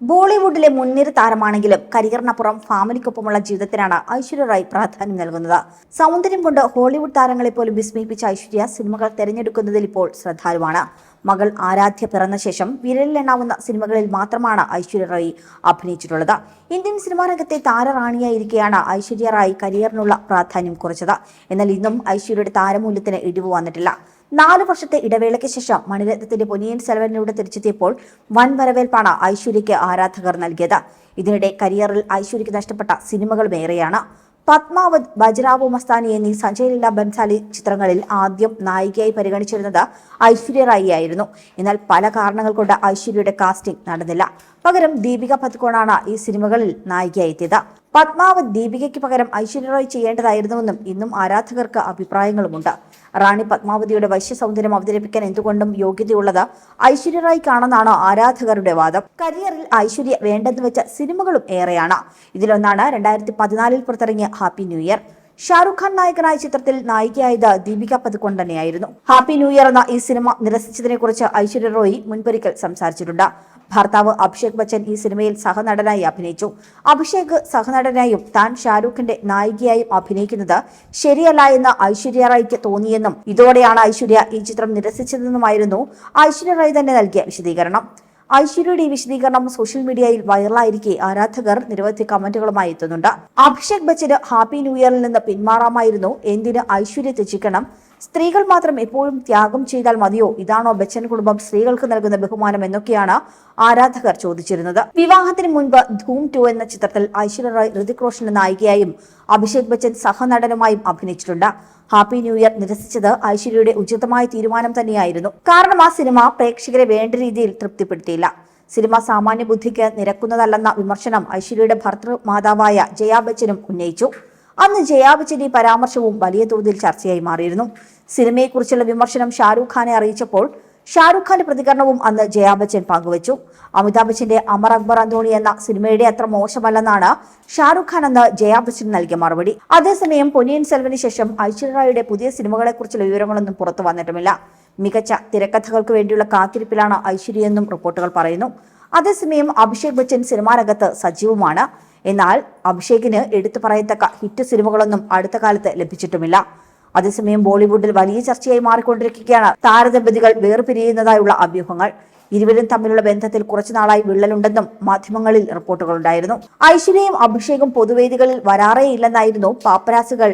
ബോളിവുഡിലെ മുൻനിര താരമാണെങ്കിലും കരിയറിനപ്പുറം ഫാമിലിക്കൊപ്പമുള്ള ജീവിതത്തിനാണ് ഐശ്വര്യ റായ് പ്രാധാന്യം നൽകുന്നത്. സൗന്ദര്യം കൊണ്ട് ഹോളിവുഡ് താരങ്ങളെ പോലും വിസ്മയിപ്പിച്ച ഐശ്വര്യ സിനിമകൾ തിരഞ്ഞെടുക്കുന്നതിൽ ഇപ്പോൾ ശ്രദ്ധാലുവാണ്. മകൾ ആരാധ്യ പിറന്ന ശേഷം വിരലിലെണ്ണാവുന്ന സിനിമകളിൽ മാത്രമാണ് ഐശ്വര്യ റായ് അഭിനയിച്ചിട്ടുള്ളത്. ഇന്ത്യൻ സിനിമാ രംഗത്തെ താരറാണിയായിരിക്കെയാണ് ഐശ്വര്യ റായ് കരിയറിനുള്ള പ്രാധാന്യം കുറച്ചത്. എന്നാൽ ഇന്നും ഐശ്വര്യയുടെ താരമൂല്യത്തിന് ഇടിവ് വന്നിട്ടില്ല. നാല് വർഷത്തെ ഇടവേളയ്ക്ക് ശേഷം മണിരത്നത്തിന്റെ പൊനിയൻ സെൽവനിലൂടെ തിരിച്ചെത്തിയപ്പോൾ വൻ വരവേൽപ്പാണ് ഐശ്വര്യയ്ക്ക് ആരാധകർ നൽകിയത്. ഇതിനിടെ കരിയറിൽ ഐശ്വര്യയ്ക്ക് നഷ്ടപ്പെട്ട സിനിമകളും ഏറെയാണ് പത്മാവത് ബജ്രാവു മസ്താനി എന്നീ സഞ്ജയ് ലീല ബൻസാലി ചിത്രങ്ങളിൽ ആദ്യം നായികയായി പരിഗണിച്ചിരുന്നത് ഐശ്വര്യ റായി ആയിരുന്നു. എന്നാൽ പല കാരണങ്ങൾ കൊണ്ട് ഐശ്വര്യയുടെ കാസ്റ്റിംഗ് നടന്നില്ല. പകരം ദീപിക പത്കോണാണ് ഈ സിനിമകളിൽ നായികയായി എത്തിയത് പത്മാവത് ദീപികയ്ക്ക് പകരം ഐശ്വര്യ റോയ് ചെയ്യേണ്ടതായിരുന്നുവെന്നും ഇന്നും ആരാധകർക്ക് അഭിപ്രായങ്ങളുമുണ്ട്. റാണി പത്മാവതിയുടെ വൈശ്യ സൗന്ദര്യം അവതരിപ്പിക്കാൻ എന്തുകൊണ്ടും യോഗ്യതയുള്ളത് ഐശ്വര്യ റായ്ക്കാണെന്നാണ് ആരാധകരുടെ വാദം. കരിയറിൽ ഐശ്വര്യ വേണ്ടെന്ന് വെച്ച സിനിമകളും ഏറെയാണ്. ഇതിലൊന്നാണ് രണ്ടായിരത്തി പതിനാലിൽ പുറത്തിറങ്ങിയ happy new year. Shahrukh Khan നായകനായ ചിത്രത്തിൽ നായികയായത് ദീപിക പതുക്കോൺ തന്നെയായിരുന്നു. ഹാപ്പി ന്യൂ ഇയർ എന്ന ഈ സിനിമ നിരസിച്ചതിനെ കുറിച്ച് ഐശ്വര്യ റോയി മുൻപൊരിക്കൽ സംസാരിച്ചിട്ടുണ്ട്. ഭർത്താവ് അഭിഷേക് ബച്ചൻ ഈ സിനിമയിൽ സഹനടനായി അഭിനയിച്ചു. അഭിഷേക് സഹനടനായും താൻ ഷാരൂഖിന്റെ നായികയായും അഭിനയിക്കുന്നത് ശരിയല്ല എന്ന് ഐശ്വര്യ റായിക്ക് തോന്നിയെന്നും ഇതോടെയാണ് ഐശ്വര്യ ഈ ചിത്രം നിരസിച്ചതെന്നുമായിരുന്നു ഐശ്വര്യ റായ് തന്നെ നൽകിയ വിശദീകരണം. ഐശ്വര്യയുടെ വിശദീകരണം സോഷ്യൽ മീഡിയയിൽ വൈറലായിരിക്കെ ആരാധകർ നിരവധി കമന്റുകളുമായി എത്തുന്നുണ്ട്. അഭിഷേക് ബച്ചന് ഹാപ്പി ന്യൂ ഇയറിൽ നിന്ന് പിന്മാറാമായിരുന്നു. എന്തിന് ഐശ്വര്യ ത്യജിക്കണം? സ്ത്രീകൾ മാത്രം എപ്പോഴും ത്യാഗം ചെയ്താൽ മതിയോ? ഇതാണോ ബച്ചൻ കുടുംബം സ്ത്രീകൾക്ക് നൽകുന്ന ബഹുമാനം എന്നൊക്കെയാണ് ആരാധകർ ചോദിച്ചിരുന്നത്. വിവാഹത്തിന് മുൻപ് ധൂം ടു എന്ന ചിത്രത്തിൽ ഐശ്വര്യ റോയ് ഋതിക് റോഷന്റെ നായികയായും അഭിഷേക് ബച്ചൻ സഹനടനുമായും അഭിനയിച്ചിട്ടുണ്ട്. ഹാപ്പി ന്യൂ ഇയർ നിരസിച്ചത് ഐശ്വര്യയുടെ ഉചിതമായ തീരുമാനം തന്നെയായിരുന്നു. കാരണം ആ സിനിമ പ്രേക്ഷകരെ വേണ്ട രീതിയിൽ തൃപ്തിപ്പെടുത്തിയില്ല. സിനിമ സാമാന്യ ബുദ്ധിക്ക് നിരക്കുന്നതല്ലെന്ന വിമർശനം ഐശ്വര്യയുടെ ഭർത്തൃ മാതാവായ ജയാ ബച്ചനും ഉന്നയിച്ചു. അന്ന് ജയാ ബച്ചന്റെ പരാമർശവും വലിയ തോതിൽ ചർച്ചയായി മാറിയിരുന്നു. സിനിമയെക്കുറിച്ചുള്ള വിമർശനം ഷാരൂഖ് ഖാനെ അറിയിച്ചപ്പോൾ ഷാരൂഖ് ഖാന്റെ പ്രതികരണവും അന്ന് ജയാ ബച്ചൻ പങ്കുവച്ചു. അമിതാഭ് ബച്ചന്റെ അമർ അക്ബർ അന്തോണി എന്ന സിനിമയുടെ അത്ര മോശമല്ലെന്നാണ് ഷാരൂഖ് ഖാൻ അന്ന് ജയാ ബച്ചൻ നൽകിയ മറുപടി. അതേസമയം പൊനിയൻ സെൽവന് ശേഷം ഐശ്വര്യയുടെ പുതിയ സിനിമകളെക്കുറിച്ചുള്ള വിവരങ്ങളൊന്നും പുറത്തു വന്നിട്ടുമില്ല. മികച്ച തിരക്കഥകൾക്ക് വേണ്ടിയുള്ള കാത്തിരിപ്പിലാണ് ഐശ്വര്യയെന്നും റിപ്പോർട്ടുകൾ പറയുന്നു. അതേസമയം അഭിഷേക് ബച്ചൻ സിനിമാ രംഗത്ത് സജീവമാണ്. എന്നാൽ അഭിഷേകിന് എടുത്തു പറയത്തക്ക ഹിറ്റ് സിനിമകളൊന്നും അടുത്ത കാലത്ത് ലഭിച്ചിട്ടുമില്ല. അതേസമയം ബോളിവുഡിൽ വലിയ ചർച്ചയായി മാറിക്കൊണ്ടിരിക്കുകയാണ്. താരദമ്പതികൾ വേർപിരിയുന്നതായുള്ള അഭ്യൂഹങ്ങൾ. ഇരുവരും തമ്മിലുള്ള ബന്ധത്തിൽ കുറച്ചു നാളായി വിള്ളലുണ്ടെന്നും മാധ്യമങ്ങളിൽ റിപ്പോർട്ടുകളുണ്ടായിരുന്നു. ഐശ്വര്യയും അഭിഷേകും പൊതുവേദികളിൽ വരാറേ വരാറേയില്ലെന്നായിരുന്നു പാപ്പരാസുകൾ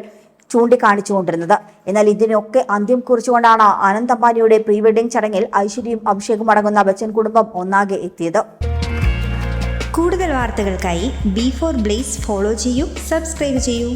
ചൂണ്ടിക്കാണിച്ചുകൊണ്ടിരുന്നത്. എന്നാൽ ഇതിനൊക്കെ അന്ത്യം കുറിച്ചുകൊണ്ടാണ് അനന്ത് അംബാനിയുടെ പ്രീ ചടങ്ങിൽ ഐശ്വര്യയും അഭിഷേകും അടങ്ങുന്ന ബച്ചൻ കുടുംബം ഒന്നാകെ എത്തിയത്. കൂടുതൽ വാർത്തകൾക്കായി ബി ഫോർ ബ്ലേസ് ഫോളോ ചെയ്യൂ സബ്സ്ക്രൈബ് ചെയ്യൂ.